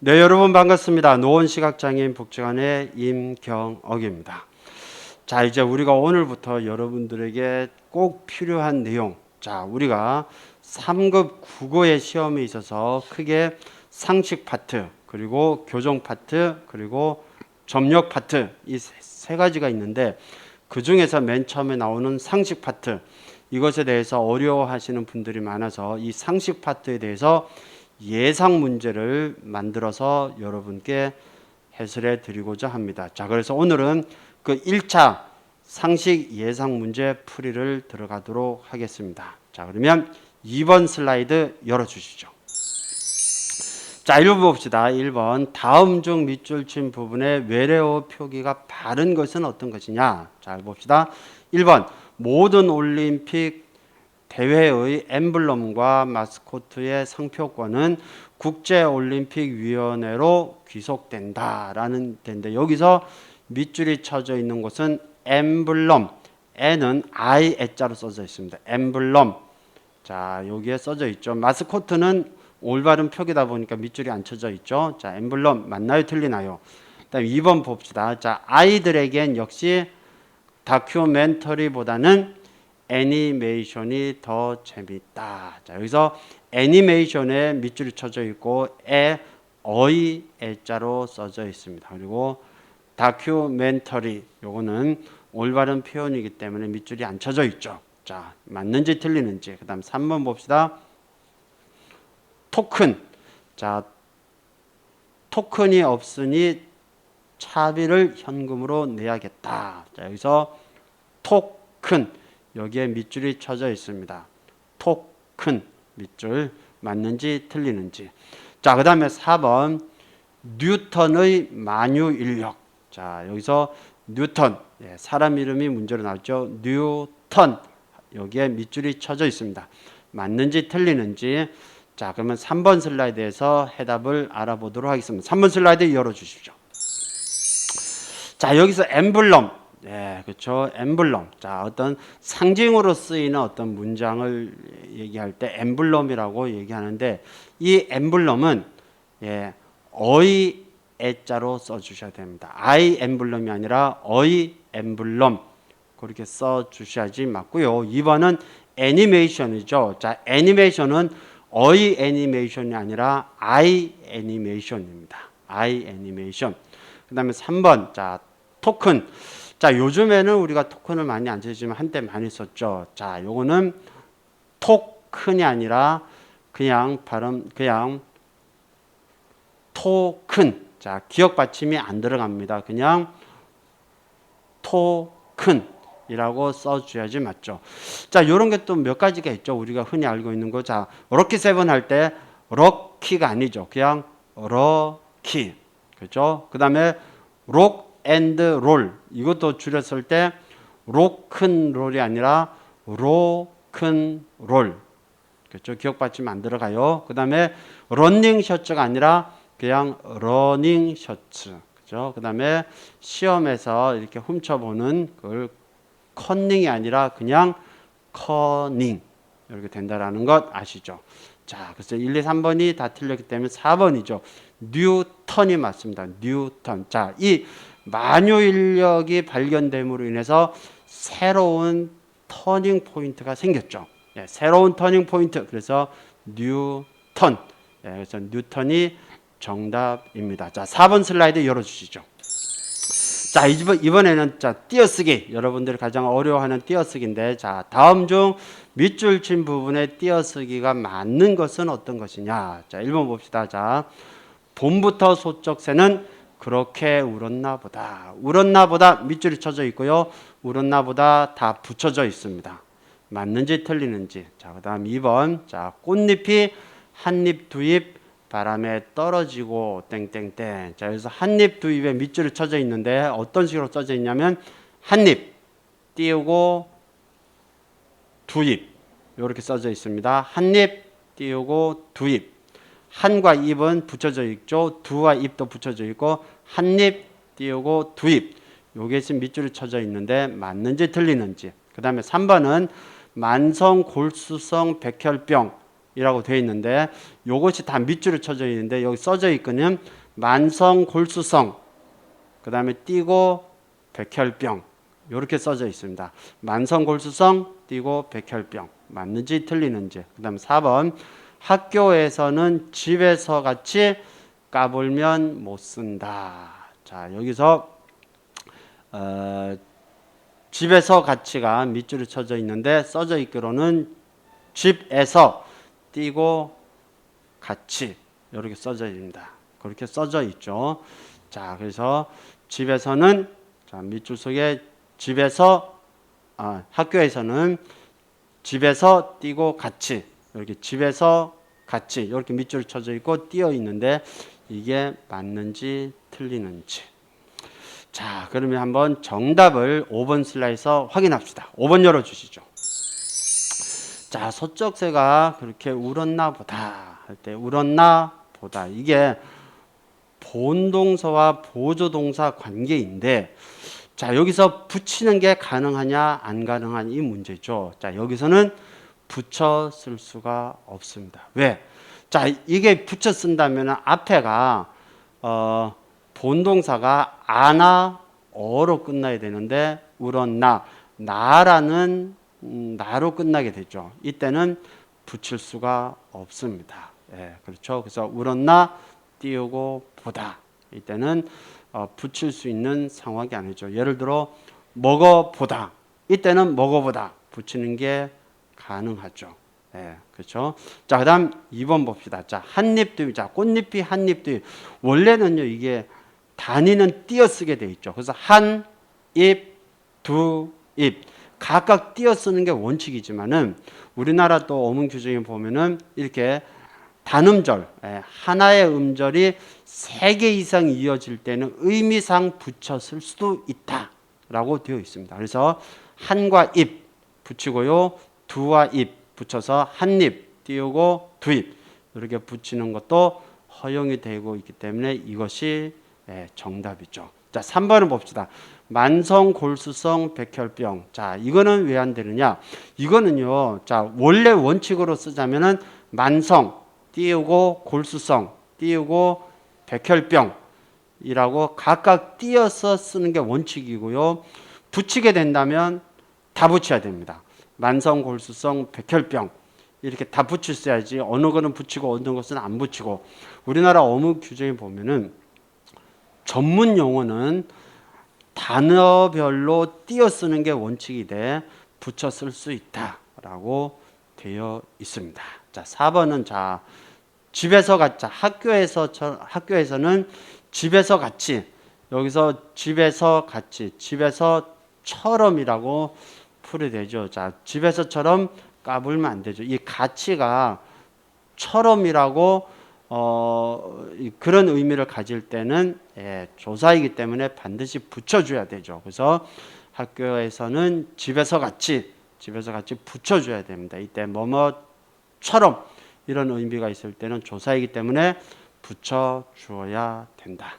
네, 여러분 반갑습니다. 노원 시각장애인 복지관의 임경억입니다. 자, 이제 우리가 오늘부터 여러분들에게 꼭 필요한 내용. 자, 우리가 3급 국어의 시험에 있어서 크게 상식 파트, 그리고 교정 파트, 그리고 점력 파트 이 세 가지가 있는데 그 중에서 맨 처음에 나오는 상식 파트 이것에 대해서 어려워하시는 분들이 많아서 이 상식 파트에 대해서 예상 문제를 만들어서 여러분께 해설해 드리고자 합니다. 자, 그래서 오늘은 그 1차 상식 예상 문제 풀이를 들어가도록 하겠습니다. 자, 그러면 2번 슬라이드 열어 주시죠. 자, 1번 봅시다. 1번. 다음 중 밑줄 친 부분에 외래어 표기가 바른 것은 어떤 것이냐? 잘 봅시다. 1번. 모든 올림픽 대회의 엠블럼과 마스코트의 상표권은 국제올림픽위원회로 귀속된다라는 데인데 여기서 밑줄이 쳐져 있는 곳은 엠블럼 N은 I 애자로 써져 있습니다. 엠블럼 자 여기에 써져 있죠. 마스코트는 올바른 표기다 보니까 밑줄이 안 쳐져 있죠. 자 엠블럼 맞나요? 틀리나요? 그다음 2번 봅시다. 자 아이들에겐 역시 다큐멘터리보다는 애니메이션이 더 재밌다. 자, 여기서 애니메이션에 밑줄이 쳐져 있고 애 어이 애자로 써져 있습니다. 그리고 다큐멘터리 요거는 올바른 표현이기 때문에 밑줄이 안 쳐져 있죠. 자, 맞는지 틀리는지. 그다음 3번 봅시다. 토큰. 자, 토큰이 없으니 차비를 현금으로 내야겠다. 자, 여기서 토큰 여기에 밑줄이 쳐져 있습니다. 토큰 밑줄 맞는지 틀리는지. 자, 그다음에 4번 뉴턴의 만유 인력. 자, 여기서 뉴턴 예, 사람 이름이 문제로 나왔죠. 뉴턴 여기에 밑줄이 쳐져 있습니다. 맞는지 틀리는지. 자, 그러면 3번 슬라이드에서 해답을 알아보도록 하겠습니다. 3번 슬라이드 열어 주십시오. 자, 여기서 엠블럼 네, 그렇죠. 엠블럼. 자, 어떤 상징으로 쓰이는 어떤 문장을 얘기할 때 엠블럼이라고 얘기하는데 이 엠블럼은 예, 어이 애자로 써 주셔야 됩니다. 아이 엠블럼이 아니라 어이 엠블럼 그렇게 써 주셔야지 맞고요. 2번은 애니메이션이죠. 자, 애니메이션은 어이 애니메이션이 아니라 아이 애니메이션입니다. 아이 애니메이션. 그다음에 3번. 자, 토큰. 자, 요즘에는 우리가 토큰을 많이 안 쓰지만 한때 많이 썼죠. 자, 요거는 토큰이 아니라 그냥 발음 그냥 토큰. 자, 기억 받침이 안 들어갑니다. 그냥 토큰이라고 써 줘야지 맞죠. 자, 요런 게 또 몇 가지가 있죠. 우리가 흔히 알고 있는 거. 자, 럭키 세븐 할 때 럭키가 아니죠. 그냥 럭키. 그죠? 그 다음에 록 앤드 롤 이것도 줄였을 때 로큰롤이 아니라 로큰롤 그렇죠? 기억 받침 안 들어가요. 그 다음에 러닝 셔츠가 아니라 그냥 러닝 셔츠 그죠? 그 다음에 시험에서 이렇게 훔쳐보는 그걸 컨닝이 아니라 그냥 커닝 이렇게 된다라는 것 아시죠? 자 그래서 1, 2, 3번이 다 틀렸기 때문에 4번이죠. 뉴턴이 맞습니다. 뉴턴 자 이 만유 인력이 발견됨으로 인해서 새로운 터닝 포인트가 생겼죠. 예, 새로운 터닝 포인트. 그래서 뉴턴. 예, 그래서 뉴턴이 정답입니다. 자, 4번 슬라이드 열어 주시죠. 자, 이번, 이번에는 자, 띄어쓰기. 여러분들이 가장 어려워하는 띄어쓰기인데 자, 다음 중 밑줄 친 부분에 띄어쓰기가 맞는 것은 어떤 것이냐? 자, 1번 봅시다. 자, 봄부터 소쩍새는 그렇게 울었나 보다. 울었나 보다 밑줄이 쳐져 있고요. 울었나 보다 다 붙여져 있습니다. 맞는지 틀리는지. 자, 그 다음 2번. 자, 꽃잎이 한 잎, 두잎 바람에 떨어지고 땡땡땡. 자, 여기서 한 잎, 두 잎에 밑줄이 쳐져 있는데 어떤 식으로 써져 있냐면 한잎 띄우고 두 잎. 이렇게 써져 있습니다. 한잎 띄우고 두 잎. 한과 입은 붙여져 있죠. 두와 입도 붙여져 있고 한 입 띄우고 두 입. 요게 지금 밑줄이 쳐져 있는데 맞는지 틀리는지. 그다음에 3번은 만성 골수성 백혈병 이라고 되어 있는데 요것이 다 밑줄을 쳐져 있는데 여기 써져 있거든 만성 골수성 그 다음에 띄고 백혈병 이렇게 써져 있습니다. 만성 골수성 띄고 백혈병 맞는지 틀리는지 그 다음에 4번 학교에서는 집에서 같이 까불면 못 쓴다. 자 여기서 어, 집에서 같이가 밑줄이 쳐져 있는데 써져 있기로는 집에서 띄고 같이 이렇게 써져 있습니다. 그렇게 써져 있죠. 자, 그래서 집에서는 자, 밑줄 속에 집에서 아, 학교에서는 집에서 띄고 같이 이렇게 집에서 같이 이렇게 밑줄 쳐져 있고 띄어 있는데 이게 맞는지 틀리는지. 자, 그러면 한번 정답을 5번 슬라이드에서 확인합시다. 5번 열어 주시죠. 자, 서적새가 그렇게 울었나 보다 할 때 울었나 보다 이게 본동사와 보조동사 관계인데 자, 여기서 붙이는 게 가능하냐 안 가능한 이 문제죠. 자, 여기서는 붙여 쓸 수가 없습니다. 왜? 자, 이게 붙여 쓴다면 앞에가 어, 본동사가 아나 어로 끝나야 되는데 울었나 나라는 음, 나로 끝나게 되죠. 이때는 붙일 수가 없습니다. 예, 그렇죠. 그래서 울었나 띄우고 보다. 이때는 어, 붙일 수 있는 상황이 아니죠. 예를 들어 먹어보다. 이때는 먹어보다 붙이는 게 가능하죠. 예, 그렇죠. 자, 그다음 2번 봅시다. 자, 두입. 자, 꽃잎이 두입. 원래는요, 이게 단위는 띄어쓰게 돼 있죠. 그래서 한 입, 두 입. 각각 띄어 쓰는 게 원칙이지만은 우리나라 또 어문 규정에 보면은 이렇게 단음절 예, 하나의 음절이 세 개 이상 이어질 때는 의미상 붙여 쓸 수도 있다라고 되어 있습니다. 그래서 한과 입 붙이고요, 두와 입 붙여서 한 입 띄우고 두 입 이렇게 붙이는 것도 허용이 되고 있기 때문에 이것이 예, 정답이죠. 자, 3번을 봅시다. 만성 골수성 백혈병. 자, 이거는 왜 안 되느냐? 이거는요. 자, 원래 원칙으로 쓰자면은 만성 띄우고 골수성 띄우고 백혈병이라고 각각 띄어서 쓰는 게 원칙이고요. 붙이게 된다면 다 붙여야 됩니다. 만성 골수성 백혈병 이렇게 다 붙일 수 해야지 어느 거는 붙이고 어느 것은 안 붙이고. 우리나라 어묵 규정에 보면은 전문 용어는 단어별로 띄어 쓰는 게 원칙이 돼 붙여 쓸 수 있다라고 되어 있습니다. 자, 4번은 자 집에서 같이 학교에서 학교에서는 집에서 같이 여기서 집에서 같이 집에서처럼이라고 풀이 되죠. 자, 집에서처럼 까불면 안 되죠. 이 가치가 처럼이라고 어, 그런 의미를 가질 때는 예, 조사이기 때문에 반드시 붙여줘야 되죠. 그래서 학교에서는 집에서 같이 집에서 같이 붙여줘야 됩니다. 이때 뭐뭐처럼 이런 의미가 있을 때는 조사이기 때문에 붙여주어야 된다.